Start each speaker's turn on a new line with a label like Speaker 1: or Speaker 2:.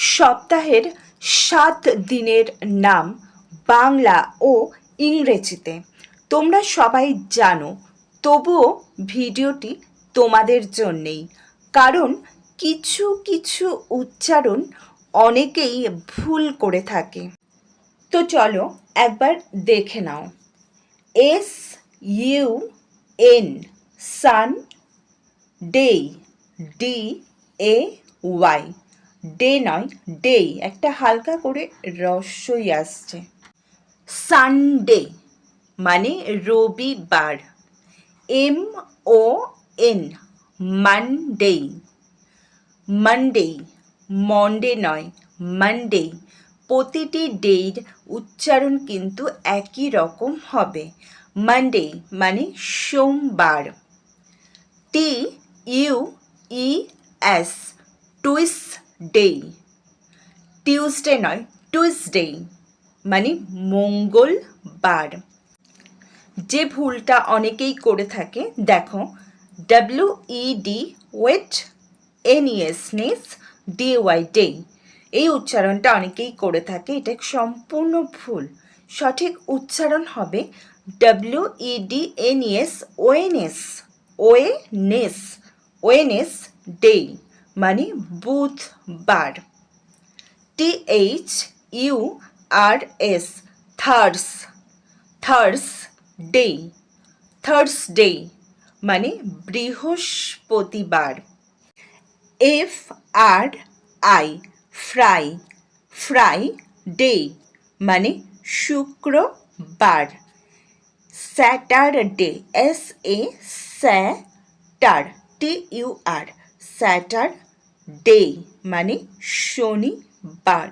Speaker 1: সপ্তাহের সাত দিনের নাম বাংলা ও ইংরেজিতে। তোমরা সবাই জানো, তবুও ভিডিওটি তোমাদের জন্যেই। কারণ কিছু কিছু উচ্চারণ অনেকেই ভুল করে থাকে। তো চলো একবার দেখে নাও। S, U, N, sun, day, D, A, Y. Day নয় ডে একটা হালকা করে রস্যই আসছে। সানডে মানে রবিবার। M O N Monday Monday Monday নয় মানডে প্রতিটি ডের উচ্চারণ কিন্তু একই রকম হবে। মানডে মানে সোমবার। T U E S, Tuesday Tuesday নয় টুইসডে মানে মঙ্গলবার। যে ভুলটা অনেকেই করে থাকে, দেখো W E D wait N E S nes D Y day এই উচ্চারণটা অনেকেই করে থাকে, এটা সম্পূর্ণ ভুল। সঠিক উচ্চারণ হবে W E D N E S Wednes Wednes Wednes day মানে বুধবার T H U R S Thurs Thurs day Thursday মানে বৃহস্পতিবার F R I fry fry day মানে শুক্রবার Saturday S A Satur T U R Satur day মানে শনিবার।